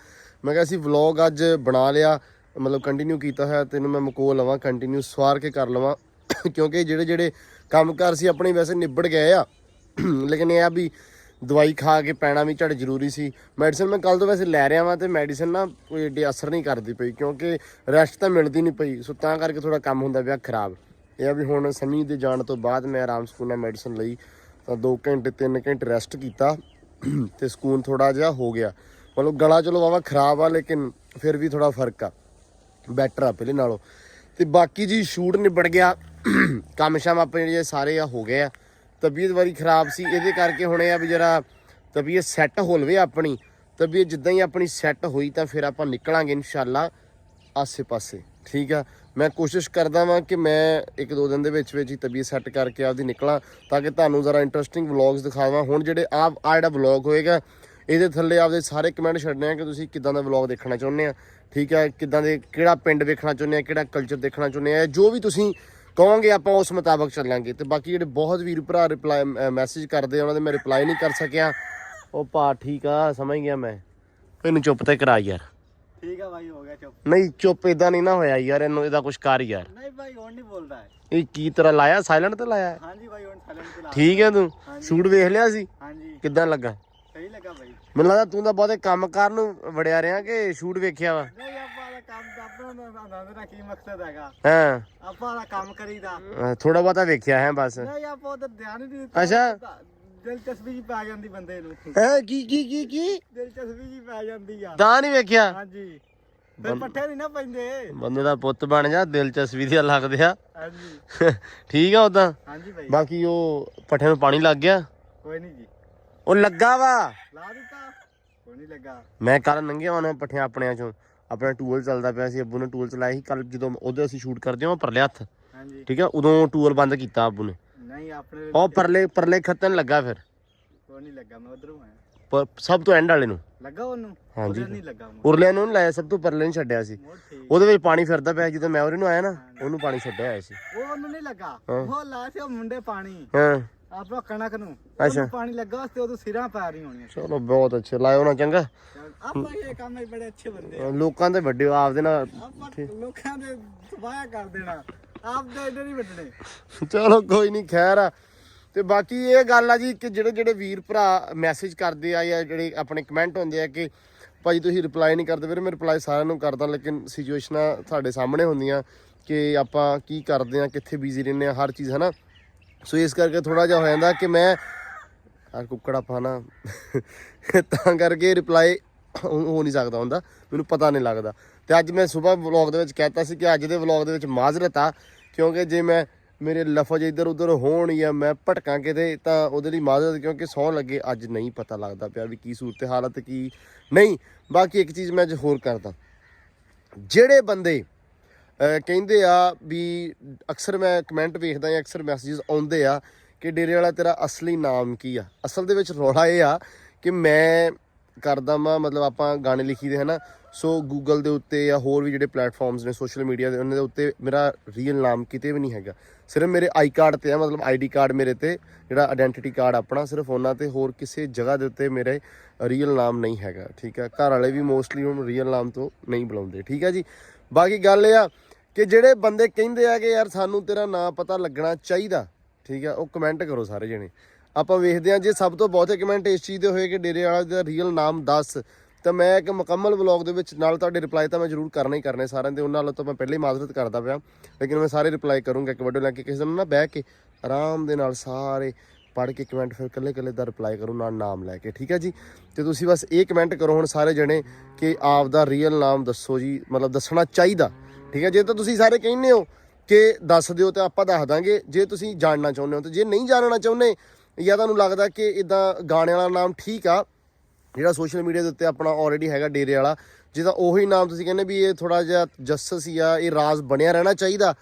ਮੈਂ ਕਿਹਾ ਅਸੀਂ ਵਲੌਗ ਅੱਜ ਬਣਾ ਲਿਆ, ਮਤਲਬ ਕੰਟੀਨਿਊ ਕੀਤਾ ਹੋਇਆ, ਤੈਨੂੰ ਮੈਂ ਮਕੋ ਲਵਾਂ ਕੰਟੀਨਿਊ ਸਵਾਰ ਕੇ ਕਰ ਲਵਾਂ। ਕਿਉਂਕਿ ਜਿਹੜੇ ਜਿਹੜੇ ਕੰਮਕਾਰ ਸੀ ਆਪਣੇ ਵੈਸੇ ਨਿਬੜ ਗਏ ਆ। ਲੇਕਿਨ ਇਹ ਆ ਵੀ ਦਵਾਈ ਖਾ ਕੇ ਪੈਣਾ ਵੀ ਝੜ ਜ਼ਰੂਰੀ ਸੀ। ਮੈਡੀਸਨ ਮੈਂ ਕੱਲ ਤੋਂ ਵੈਸੇ ਲੈ ਰਿਹਾ ਵਾਂ ਤੇ ਮੈਡੀਸਨ ਨਾ ਕੋਈ ਏਡੇ ਅਸਰ ਨਹੀਂ ਕਰਦੀ ਪਈ, ਕਿਉਂਕਿ ਰੈਸਟ ਤਾਂ ਮਿਲਦੀ ਨਹੀਂ ਪਈ। ਸੋ ਤਾਂ ਕਰਕੇ ਥੋੜਾ ਕੰਮ ਹੁੰਦਾ ਪਿਆ, ਖਰਾਬ। ਇਹ ਆ ਵੀ ਹੁਣ ਸਮੀ ਦੇ ਜਾਣ ਤੋਂ ਬਾਅਦ ਮੈਂ ਆਰਾਮ ਸਕੂਨ ਨਾਲ ਮੈਡੀਸਨ ਲਈ, ਤਾਂ 2 ਘੰਟੇ 3 ਘੰਟੇ ਰੈਸਟ ਕੀਤਾ ਤੇ ਸਕੂਨ ਥੋੜਾ ਜਿਹਾ ਹੋ ਗਿਆ। ਮਤਲਬ ਗਲਾ ਚਲੋ ਵਾਵਾ ਖਰਾਬ ਆ, ਲੇਕਿਨ ਫਿਰ ਵੀ ਥੋੜਾ ਫ਼ਰਕ ਆ। ਬੈਟਰ ਆ ਪਹਿਲੇ ਨਾਲੋਂ। ਤੇ ਬਾਕੀ ਜੀ ਸ਼ੂਟ ਨਿਬੜ ਗਿਆ। ਕੰਮ ਸ਼ਾਮ ਆਪਣੇ ਜਿਹੜੇ ਸਾਰੇ ਆ ਹੋ ਗਏ ਆ। ਤਬੀਅਤ ਵਾਰੀ ਖਰਾਬ ਸੀ, ਇਹਦੇ ਕਰਕੇ ਹੁਣ ਇਹ ਆ ਵੀ ਜਰਾ ਤਬੀਅਤ ਸੈੱਟ ਹੋ ਲਵੇ ਆਪਣੀ। ਤਬੀਅਤ ਜਿੱਦਾਂ ਹੀ ਆਪਣੀ ਸੈੱਟ ਹੋਈ ਤਾਂ ਫਿਰ ਆਪਾਂ ਨਿਕਲਾਂਗੇ ਇਨਸ਼ਾਅੱਲਾ ਆਸੇ-ਪਾਸੇ। ਠੀਕ ਆ? ਮੈਂ ਕੋਸ਼ਿਸ਼ ਕਰਦਾ ਵਾਂ ਕਿ ਮੈਂ ਇੱਕ ਦੋ ਦਿਨ ਦੇ ਵਿੱਚ ਵਿੱਚ ਹੀ ਤਬੀਅਤ ਸੈੱਟ ਕਰਕੇ ਆਪਦੀ ਨਿਕਲਾਂ ਤਾਂ ਕਿ ਤੁਹਾਨੂੰ ਜ਼ਰਾ ਇੰਟਰਸਟਿੰਗ ਵਲੌਗਸ ਦਿਖਾਵਾਂ। ਹੁਣ ਜਿਹੜੇ ਆ ਆ ਜਿਹੜਾ ਵਲੌਗ ਹੋਏਗਾ, ਇਹਦੇ ਥੱਲੇ ਆਪਦੇ ਸਾਰੇ ਕਮੈਂਟ ਛੱਡਣੇ ਆ ਕਿ ਤੁਸੀਂ ਕਿਦਾਂ ਦਾ ਵਲੌਗ ਦੇਖਣਾ ਚਾਹੁੰਦੇ ਆ। ਠੀਕ ਆ? ਕਿਦਾਂ ਦੇ, ਕਿਹੜਾ ਪਿੰਡ ਦੇਖਣਾ ਚਾਹੁੰਦੇ ਆ, ਕਿਹੜਾ ਕਲਚਰ ਦੇਖਣਾ ਚਾਹੁੰਦੇ ਆ। ਜੋ ਵੀ ਤੁਸੀਂ ਕਹੋਗੇ ਆਪਾਂ ਉਸ ਮੁਤਾਬਕ ਚੱਲਾਂਗੇ। ਤੇ ਬਾਕੀ ਜਿਹੜੇ ਬਹੁਤ ਵੀਰ ਭਰਾ ਰਿਪਲਾਈ ਮੈਸੇਜ ਕਰਦੇ ਆ, ਉਹਨਾਂ ਦੇ ਮੈਂ ਰਿਪਲਾਈ ਨਹੀਂ ਕਰ ਸਕਿਆ। ਉਹ ਭਾ ਠੀਕ ਆ, ਸਮਝ ਗਿਆ ਮੈਂ। ਇਹਨੂੰ ਚੁੱਪ ਤੇ ਕਰਾ ਯਾਰ। ਠੀਕ ਆ ਭਾਈ ਹੋ ਗਿਆ ਚੁੱਪ। ਨਹੀਂ ਚੁੱਪ ਇਦਾਂ ਨਹੀਂ ਨਾ ਹੋਇਆ ਯਾਰ ਇਹਨੂੰ ਇਹਦਾ ਕੁਝ ਕਰ ਯਾਰ। ਨਹੀਂ ਭਾਈ ਹੁਣ ਨਹੀਂ ਬੋਲਦਾ ਹੈ ਇਹ ਕੀ ਤਰ੍ਹਾਂ ਲਾਇਆ? ਸਾਇਲੈਂਟ ਤੇ ਲਾਇਆ? ਹਾਂਜੀ ਭਾਈ ਹੁਣ ਸਾਇਲੈਂਟ ਤੇ ਲਾ ਠੀਕ ਹੈ ਤੂੰ? ਸ਼ੂਟ ਵੇਖ ਲਿਆ ਸੀ? ਹਾਂਜੀ। ਕਿੱਦਾਂ ਲੱਗਾ? ਸਹੀ ਲੱਗਾ ਭਾਈ ਮੈਨੂੰ ਲੱਗਦਾ ਤੂੰ ਤਾਂ ਬਹੁਤੇ ਕੰਮ ਕਰਨ ਨੂੰ ਵੜਿਆ ਰਿਹਾ ਕਿ ਸ਼ੂਟ ਵੇਖਿਆ ਵਾ। ਨਹੀਂ ਆਪਾਂ ਦਾ ਕੰਮ ਦਾ ਆਪਣਾ ਦਾ- ਦਾ ਦਾ ਕੀ ਮਕਸਦ ਹੈਗਾ? ਹਾਂ। ਆਪਾਂ ਦਾ ਕੰਮ ਕਰੀਦਾ। ਥੋੜਾ ਬਹੁਤਾ ਵੇਖਿਆ ਹੈ ਬਸ। ਨਹੀਂ ਆਪਾਂ ਉਧਰ ਧਿਆਨ ਹੀ ਨਹੀਂ ਦਿੱਤਾ। ਅੱਛਾ। ਦਿਲਚਸਪੀ ਜੀ ਪੈ ਜਾਂਦੀ ਬੰਦੇ ਨੂੰ ਹੈ ਕੀ ਕੀ ਕੀ ਕੀ? ਦਿਲਚਸਪੀ ਜੀ ਪੈ ਜਾਂਦੀ ਆ। ਤਾਂ ਨਹੀਂ ਵੇਖਿਆ? ਹਾਂਜੀ। ਫਿਰ ਪੱਠੇ ਨਹੀਂ ਨਾ ਪੈਂਦੇ। ਬੰਦੇ ਦਾ ਪੁੱਤ ਬਣ ਜਾ ਦਿਲਚਸਪੀ ਦੀ ਲੱਗਦੇ ਆ। ਹਾਂਜੀ। ਠੀਕ ਆ ਉਦਾਂ ਹਾਂਜੀ ਭਾਈ। ਬਾਕੀ ਉਹ ਪੱਠੇ ਨੂੰ ਪਾਣੀ ਲੱਗ ਗਿਆ। ਕੋਈ ਨਹੀਂ ਜੀ। ਉਹ ਲੱਗਾ ਵਾ। ਲਾ ਦਿੱਤਾ। ਕੋਈ ਨਹੀਂ ਲੱਗਾ। ਮੈਂ ਕੱਲ ਨੰਗਿਆ ਉਹਨੇ ਪੱਠਿਆਂ ਆਪਣਿਆਂ ਚੋਂ। ਆਪਣਾ ਟੂਲ ਚੱਲਦਾ ਪਿਆ ਸੀ ਅੱਬੂ ਨੇ ਟੂਲ ਚਲਾਇਆ ਸੀ। ਕੱਲ ਜਦੋਂ ਉਹਦੇ ਅਸੀਂ ਸ਼ੂਟ ਕਰਦੇ ਹਾਂ ਪਰਲੇ ਹੱਥ। ਹਾਂਜੀ। ਠੀਕ ਆ? ਉਦੋਂ ਟੂਲ ਬੰਦ ਕੀਤਾ ਅੱਬੂ ਨੇ। ਨਹੀਂ ਆਪਣੇ ਉਹ ਪਰਲੇ ਪਰਲੇ ਖੱਤਨ ਲੱਗਾ ਫਿਰ। ਕੋਈ ਨਹੀਂ ਲੱਗਾ ਮੈਂ ਉਧਰੋਂ ਆਇਆ। ਪਰ ਸਭ ਤੋਂ ਐਂਡ ਵਾਲੇ ਨੂੰ। ਲੱਗਾ ਉਹਨੂੰ? ਹਾਂਜੀ। ਨਹੀਂ ਲੱਗਾ। ਉਰਲੇ ਨੂੰ ਨੀ ਲਾਇਆ ਸਭ ਤੋਂ ਪਰਲੇ ਨੂੰ ਛੱਡਿਆ ਸੀ। ਠੀਕ। ਉਹਦੇ ਵਿੱਚ ਪਾਣੀ ਫਿਰਦਾ ਪਿਆ ਜਦੋਂ ਮੈਂ ਉਰੇ ਨੂੰ ਆਇਆ ਨਾ ਉਹਨੂੰ ਪਾਣੀ ਛੱਡਿਆ ਹੋਇਆ ਸੀ। ਉਹ ਉਹਨੂੰ ਨਹੀਂ ਲੱਗਾ। ਹਾਂ। ਉਹ ਲਾਇਆ ਸੀ ਉਹ ਮੁੰਡੇ ਪਾਣੀ। ਹਾਂ। ਆਪਣਾ ਕਣਕ ਨੂੰ। ਅੱਛਾ। ਪਾਣੀ ਲੱਗਾ ਵਾਸਤੇ ਉਹਦੋਂ ਸਿਰਾਂ ਪੈ ਰਹੀ ਹੋਣੀ ਚਲੋ ਬਹੁਤ ਅੱਛੇ। ਲਾਇਓ ਨਾ ਚੰਗਾ। ਆਪਾਂ ਇਹ ਕੰਮ ਹੀ ਬੜੇ ਅੱਛੇ ਬੰਦੇ ਆ। ਲੋਕਾਂ ਦੇ ਵੱਡੇ ਆਪਦੇ ਨਾਲ ਆਪਾਂ ਲੋਕਾਂ ਦੇ ਸਵਾਇਆ ਕਰ ਦੇਣਾ। ਆਪ ਦੇ ਇੱਧਰ ਹੀ ਵੱਢਣੇ। ਚਲੋ ਕੋਈ ਨਹੀਂ ਖੈਰ ਆ। ਤੇ ਬਾਕੀ ਇਹ ਗੱਲ ਆ ਜੀ ਕਿ ਜਿਹੜੇ ਜਿਹੜੇ ਵੀਰ ਭਰਾ ਮੈਸੇਜ ਕਰਦੇ ਆ ਜਾਂ ਜਿਹੜੇ ਆਪਣੇ ਕਮੈਂਟ ਹੁੰਦੇ ਆ ਕਿ ਭਾਜੀ ਤੁਸੀਂ ਰਿਪਲਾਈ ਨਹੀਂ ਕਰਦੇ, ਵੀਰੇ ਮੈਂ ਰਿਪਲਾਈ ਸਾਰਿਆਂ ਨੂੰ ਕਰਦਾ, ਲੇਕਿਨ ਸਿਚੁਏਸ਼ਨਾਂ ਸਾਡੇ ਸਾਹਮਣੇ ਹੁੰਦੀਆਂ ਕਿ ਆਪਾਂ ਕੀ ਕਰਦੇ ਆ, ਕਿੱਥੇ ਬਿਜ਼ੀ ਰਹਿੰਦੇ ਆ, ਹਰ ਚੀਜ਼ ਹੈ ਨਾ ਸੋ ਇਸ ਕਰਕੇ ਥੋੜਾ ਜਿਹਾ ਹੋ ਜਾਂਦਾ ਕਿ ਮੈਂ ਯਾਰ ਕੁੱਕੜਾ ਪਾਣਾ ਤਾਂ ਕਰਕੇ ਰਿਪਲਾਈ ਹੋ ਨਹੀਂ ਸਕਦਾ ਹੁੰਦਾ, ਮੈਨੂੰ ਪਤਾ ਨਹੀਂ ਲੱਗਦਾ। ਤੇ ਅੱਜ ਮੈਂ ਸਵੇਰ ਵਲੌਗ ਦੇ ਵਿੱਚ ਕਹਿਤਾ ਸੀ ਕਿ ਅੱਜ ਦੇ ਵਲੌਗ ਦੇ ਵਿੱਚ ਮਾਜ਼ਰਤ ਆ। ਕਿਉਂਕਿ ਜੇ ਮੈਂ ਮੇਰੇ ਲਫ਼ਜ਼ ਇੱਧਰ ਉੱਧਰ ਹੋਣ ਜਾਂ ਮੈਂ ਭਟਕਾਂ ਕਿਤੇ, ਤਾਂ ਉਹਦੇ ਲਈ ਮਾਜ਼ਰਤ ਕਿਉਂਕਿ ਸੌਣ ਲੱਗੇ, ਅੱਜ ਨਹੀਂ ਪਤਾ ਲੱਗਦਾ ਪਿਆ ਵੀ ਕੀ ਸੂਰਤ ਹਾਲਤ ਕੀ ਨਹੀਂ। ਬਾਕੀ ਇੱਕ ਚੀਜ਼ ਮੈਂ ਅੱਜ ਹੋਰ ਕਰਦਾ। ਜਿਹੜੇ ਬੰਦੇ ਕਹਿੰਦੇ ਆ ਵੀ ਅਕਸਰ ਮੈਂ ਕਮੈਂਟ ਵੇਖਦਾ ਜਾਂ ਅਕਸਰ ਮੈਸੇजेस ਆਉਂਦੇ ਆ ਕਿ ਡੇਰੇ ਵਾਲਾ ਤੇਰਾ ਅਸਲੀ ਨਾਮ ਕੀ ਆ? ਅਸਲ ਦੇ ਵਿੱਚ ਰੌਲਾ ਇਹ ਆ ਕਿ ਮੈਂ ਕਰਦਾ ਮੈਂ ਮਤਲਬ ਆਪਾਂ ਗਾਣੇ ਲਿਖੀਦੇ ਹਨਾ ਸੋ ਗੂਗਲ ਦੇ ਉੱਤੇ ਜਾਂ ਹੋਰ ਵੀ ਜਿਹੜੇ ਪਲੇਟਫਾਰਮਸ ਨੇ ਸੋਸ਼ਲ ਮੀਡੀਆ ਦੇ, ਉਹਨਾਂ ਦੇ ਉੱਤੇ ਮੇਰਾ ਰੀਅਲ ਨਾਮ ਕਿਤੇ ਵੀ ਨਹੀਂ ਹੈਗਾ। ਸਿਰਫ ਮੇਰੇ ਆਈ ਕਾਰਡ ਤੇ ਆ, ਮਤਲਬ ਆਈਡੀ ਕਾਰਡ ਮੇਰੇ ਤੇ, ਜਿਹੜਾ ਆਇਡੈਂਟੀਟੀ ਕਾਰਡ ਆਪਣਾ, ਸਿਰਫ ਉਹਨਾਂ ਤੇ, ਹੋਰ ਕਿਸੇ ਜਗ੍ਹਾ ਦੇ ਉੱਤੇ ਮੇਰੇ ਰੀਅਲ ਨਾਮ ਨਹੀਂ ਹੈਗਾ, ਠੀਕ ਹੈ ਘਰ ਵਾਲੇ ਵੀ ਮੋਸਟਲੀ ਉਹਨੂੰ ਰੀਅਲ ਨਾਮ ਤੋਂ ਨਹੀਂ ਬੁਲਾਉਂਦੇ, ਠੀਕ ਹੈ ਜੀ? ਬਾਕੀ ਗੱਲ ਇਹ ਆ ਕਿ ਜਿਹੜੇ ਬੰਦੇ ਕਹਿੰਦੇ ਆ ਕਿ ਯਾਰ ਸਾਨੂੰ ਤੇਰਾ ਨਾਂ ਪਤਾ ਲੱਗਣਾ ਚਾਹੀਦਾ ਠੀਕ ਆ? ਉਹ ਕਮੈਂਟ ਕਰੋ ਸਾਰੇ ਜਣੇ। ਆਪਾਂ ਵੇਖਦੇ ਆ ਜੇ ਸਭ ਤੋਂ ਬਹੁਤੇ ਕਮੈਂਟ ਇਸ ਚੀਜ਼ ਦੇ ਹੋਏ ਕਿ ਡੇਰੇ ਵਾਲਾ ਦਾ ਰੀਅਲ ਨਾਮ ਦੱਸ ਤਾਂ ਮੈਂ ਇੱਕ ਮੁਕੰਮਲ ਵਲੌਗ ਦੇ ਵਿੱਚ ਨਾਲ ਤੁਹਾਡੇ ਰਿਪਲਾਈ ਤਾਂ ਮੈਂ ਜ਼ਰੂਰ ਕਰਨਾ ਹੀ ਕਰਨੇ ਸਾਰਿਆਂ ਦੇ। ਉਹਨਾਂ ਨਾਲੋਂ ਤਾਂ ਮੈਂ ਪਹਿਲੇ ਹੀ ਮਾਜ਼ਰਤ ਕਰਦਾ ਪਿਆ। ਲੇਕਿਨ ਮੈਂ ਸਾਰੇ ਰਿਪਲਾਈ ਕਰੂੰਗਾ ਇੱਕ ਵੱਡੋ ਲੈ ਕੇ ਕਿਸੇ ਦਿਨ ਨਾ ਬਹਿ ਕੇ ਆਰਾਮ ਦੇ ਨਾਲ ਸਾਰੇ ਪੜ੍ਹ ਕੇ ਕਮੈਂਟ ਫਿਰ ਕੱਲੇ ਕੱਲੇ ਦਾ ਰਿਪਲਾਈ ਕਰੋ ਨਾਲ ਨਾਮ ਲੈ ਕੇ। ਠੀਕ ਹੈ ਜੀ? ਤੇ ਤੁਸੀਂ ਬਸ ਇਹ ਕਮੈਂਟ ਕਰੋ ਹੁਣ ਸਾਰੇ ਜਣੇ ਕਿ ਆਪ ਦਾ ਰੀਅਲ ਨਾਮ ਦੱਸੋ ਜੀ, ਮਤਲਬ ਦੱਸਣਾ ਚਾਹੀਦਾ। ਠੀਕ ਹੈ? ਜੇ ਤਾਂ ਤੁਸੀਂ ਸਾਰੇ ਕਹਿੰਦੇ ਹੋ ਕਿ ਦੱਸ ਦਿਓ ਤੇ ਆਪਾਂ ਦੱਸ ਦਾਂਗੇ। ਜੇ ਤੁਸੀਂ ਜਾਣਨਾ ਚਾਹੁੰਦੇ ਹੋ ਤੇ ਜੇ ਨਹੀਂ ਜਾਣਨਾ ਚਾਹੁੰਦੇ ਜਾਂ ਤੁਹਾਨੂੰ ਲੱਗਦਾ ਕਿ ਇਦਾਂ ਗਾਣੇ ਵਾਲਾ ਨਾਮ ਠੀਕ ਆ ਜਿਹੜਾ ਸੋਸ਼ਲ ਮੀਡੀਆ ਦੇ ਉੱਤੇ ਆਪਣਾ ਆਲਰੇਡੀ ਹੈਗਾ ਡੇਰੇ ਵਾਲਾ, ਜਿਹਦਾ ਉਹੀ ਨਾਮ ਤੁਸੀਂ ਕਹਿੰਦੇ ਵੀ ਇਹ ਥੋੜਾ ਜਿਹਾ ਜਸਸ ਜਾਂ ਇਹ ਰਾਜ ਬਣਿਆ ਰਹਿਣਾ ਚਾਹੀਦਾ,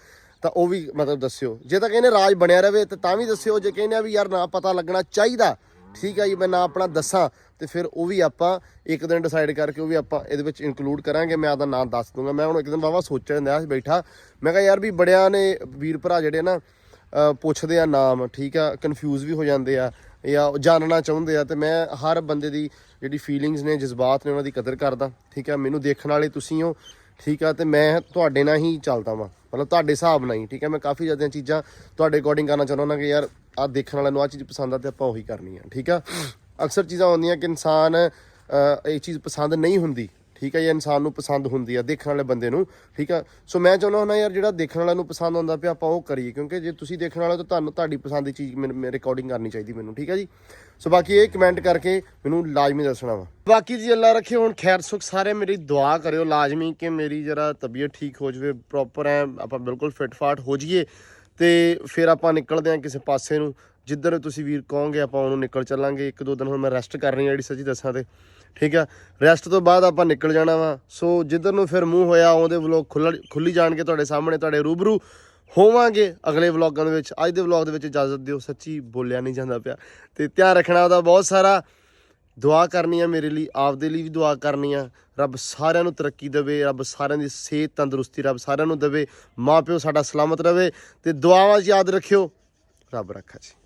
ਤਾਂ ਉਹ ਵੀ ਮਤਲਬ ਦੱਸਿਓ। ਜੇ ਤਾਂ ਕਹਿੰਦੇ ਰਾਜ ਬਣਿਆ ਰਵੇ ਤਾਂ ਤਾਂ ਵੀ ਦੱਸਿਓ, ਜੇ ਕਹਿੰਦੇ ਆ ਵੀ ਯਾਰ ਨਾ ਪਤਾ ਲੱਗਣਾ ਚਾਹੀਦਾ, ਠੀਕ ਆ ਜੀ, ਮੈਂ ਨਾ ਆਪਣਾ ਦੱਸਾਂ, ਤੇ ਫਿਰ ਉਹ ਵੀ ਆਪਾਂ ਇੱਕ ਦਿਨ ਡਿਸਾਈਡ ਕਰਕੇ ਉਹ ਵੀ ਆਪਾਂ ਇਹਦੇ ਵਿੱਚ ਇਨਕਲੂਡ ਕਰਾਂਗੇ, ਮੈਂ ਆਦਾ ਨਾਂ ਦੱਸ ਦੂੰਗਾ। ਮੈਂ ਹੁਣ ਇੱਕ ਦਿਨ ਬਾਬਾ ਸੋਚਣ ਦਿਆ ਸੀ ਬੈਠਾ, ਮੈਂ ਕਿਹਾ ਯਾਰ ਵੀ ਬੜਿਆਂ ਨੇ ਵੀਰ ਭਰਾ ਜਿਹੜੇ ਨਾ ਪੁੱਛਦੇ ਆ ਨਾਮ, ਠੀਕ ਆ ਕਨਫਿਊਜ਼ ਵੀ ਹੋ ਜਾਂਦੇ ਆ ਜਾਂ ਜਾਣਨਾ ਚਾਹੁੰਦੇ ਆ, ਤੇ ਮੈਂ ਹਰ ਬੰਦੇ ਦੀ ਜਿਹੜੀ ਫੀਲਿੰਗਸ ਨੇ, ਜਜ਼ਬਾਤ ਨੇ ਉਹਨਾਂ ਦੀ ਕਦਰ ਕਰਦਾ, ਠੀਕ ਆ? ਮੈਨੂੰ ਦੇਖਣ ਵਾਲੇ ਤੁਸੀਂ ਹੋ, ਠੀਕ ਆ? ਤੇ ਮੈਂ ਤੁਹਾਡੇ ਨਾਲ ਹੀ ਚੱਲਦਾ ਵਾਂ। ਮਤਲਬ ਤੁਹਾਡੇ ਹਿਸਾਬ ਨਾਲ ਹੀ, ਠੀਕ ਆ? ਮੈਂ ਕਾਫੀ ਜ਼ਿਆਦਾ ਚੀਜ਼ਾਂ ਤੁਹਾਡੇ ਅਕੋਰਡਿੰਗ ਕਰਨਾ ਚਾਹੁੰਦਾ ਨਾ ਕਿ ਯਾਰ ਆ ਦੇਖਣ ਵਾਲਿਆਂ ਨੂੰ ਆ ਚੀਜ਼ ਪਸੰਦ ਆ ਤੇ ਆਪਾਂ ਉਹੀ ਕਰਨੀ ਆ, ਠੀਕ ਆ? ਅਕਸਰ ਚੀਜ਼ਾਂ ਹੁੰਦੀਆਂ ਕਿ ਇਨਸਾਨ ਇਹ ਚੀਜ਼ ਪਸੰਦ ਨਹੀਂ ਹੁੰਦੀ ਠੀਕ ਹੈ ਜਾਂ ਇਨਸਾਨ ਨੂੰ ਪਸੰਦ ਹੁੰਦੀ ਆ ਦੇਖਣ ਵਾਲੇ ਬੰਦੇ ਨੂੰ, ਠੀਕ ਆ? ਸੋ ਮੈਂ ਚਾਹੁੰਦਾ ਹੁੰਦਾ ਯਾਰ ਜਿਹੜਾ ਦੇਖਣ ਵਾਲਿਆਂ ਨੂੰ ਪਸੰਦ ਆਉਂਦਾ ਪਿਆ, ਆਪਾਂ ਉਹ ਕਰੀਏ, ਕਿਉਂਕਿ ਜੇ ਤੁਸੀਂ ਦੇਖਣ ਵਾਲੇ ਤਾਂ ਤੁਹਾਨੂੰ ਤੁਹਾਡੀ ਪਸੰਦ ਦੀ ਚੀਜ਼ ਮੈਨੂੰ ਰਿਕਾਰਡਿੰਗ ਕਰਨੀ ਚਾਹੀਦੀ ਮੈਨੂੰ, ਠੀਕ ਹੈ ਜੀ? ਸੋ ਬਾਕੀ ਇਹ ਕਮੈਂਟ ਕਰਕੇ ਮੈਨੂੰ ਲਾਜ਼ਮੀ ਦੱਸਣਾ ਵਾ। ਬਾਕੀ ਜੀ ਅੱਲਾ ਰੱਖੇ, ਹੁਣ ਖੈਰ ਸੁਖ ਸਾਰੇ ਮੇਰੀ ਦੁਆ ਕਰਿਓ ਲਾਜ਼ਮੀ ਕਿ ਮੇਰੀ ਜਰਾ ਤਬੀਅਤ ਠੀਕ ਹੋ ਜਾਵੇ ਪ੍ਰੋਪਰ ਹੈ ਆਪਾਂ ਬਿਲਕੁਲ ਫਿਟ ਫਾਟ ਹੋ ਜਾਈਏ ਤੇ ਫਿਰ ਆਪਾਂ ਨਿਕਲਦੇ ਹਾਂ ਕਿਸੇ ਪਾਸੇ ਨੂੰ। ਜਿੱਧਰ ਤੁਸੀਂ ਵੀਰ ਕਹੋਗੇ ਆਪਾਂ ਉਹਨੂੰ ਨਿਕਲ ਚੱਲਾਂਗੇ, ਇੱਕ ਦੋ ਦਿਨ ਹੁਣ ਮੈਂ ਰੈਸਟ ਕਰਨੀ ਆ ਜਿਹੜੀ ਸੱਚੀ ਦੱਸਾਂ ਤੇ। ਠੀਕ ਆ? ਰੈਸਟ ਤੋਂ ਬਾਅਦ ਆਪਾਂ ਨਿਕਲ ਜਾਣਾ ਵਾ। ਸੋ ਜਿੱਧਰ ਨੂੰ ਫਿਰ ਮੂੰਹ ਹੋਇਆ, ਉਹਦੇ ਵਲੋਗ ਖੁੱਲ ਖੁੱਲੀ ਜਾਣਗੇ ਤੁਹਾਡੇ ਸਾਹਮਣੇ, ਤੁਹਾਡੇ ਰੂਬਰੂ ਹੋਵਾਂਗੇ ਅਗਲੇ ਵਲੌਗਾਂ ਦੇ ਵਿੱਚ। ਅੱਜ ਦੇ ਵਲੌਗ ਦੇ ਵਿੱਚ ਇਜਾਜ਼ਤ ਦਿਓ, ਸੱਚੀ ਬੋਲਿਆ ਨਹੀਂ ਜਾਂਦਾ ਪਿਆ। ਤੇ ਧਿਆਨ ਰੱਖਣਾ ਉਹਦਾ ਬਹੁਤ ਸਾਰਾ। ਦੁਆ ਕਰਨੀ ਆ ਮੇਰੇ ਲਈ, ਆਪਦੇ ਲਈ ਵੀ ਦੁਆ ਕਰਨੀ ਆ। ਰੱਬ ਸਾਰਿਆਂ ਨੂੰ ਤਰੱਕੀ ਦੇਵੇ, ਰੱਬ ਸਾਰਿਆਂ ਦੀ ਸਿਹਤ ਤੰਦਰੁਸਤੀ ਰੱਬ ਸਾਰਿਆਂ ਨੂੰ ਦੇਵੇ। ਮਾਪਿਓ ਸਾਡਾ ਸਲਾਮਤ ਰਵੇ ਤੇ ਦੁਆਵਾਂ 'ਚ ਯਾਦ ਰੱਖਿਓ। ਰੱਬ ਰੱਖਾ ਜੀ।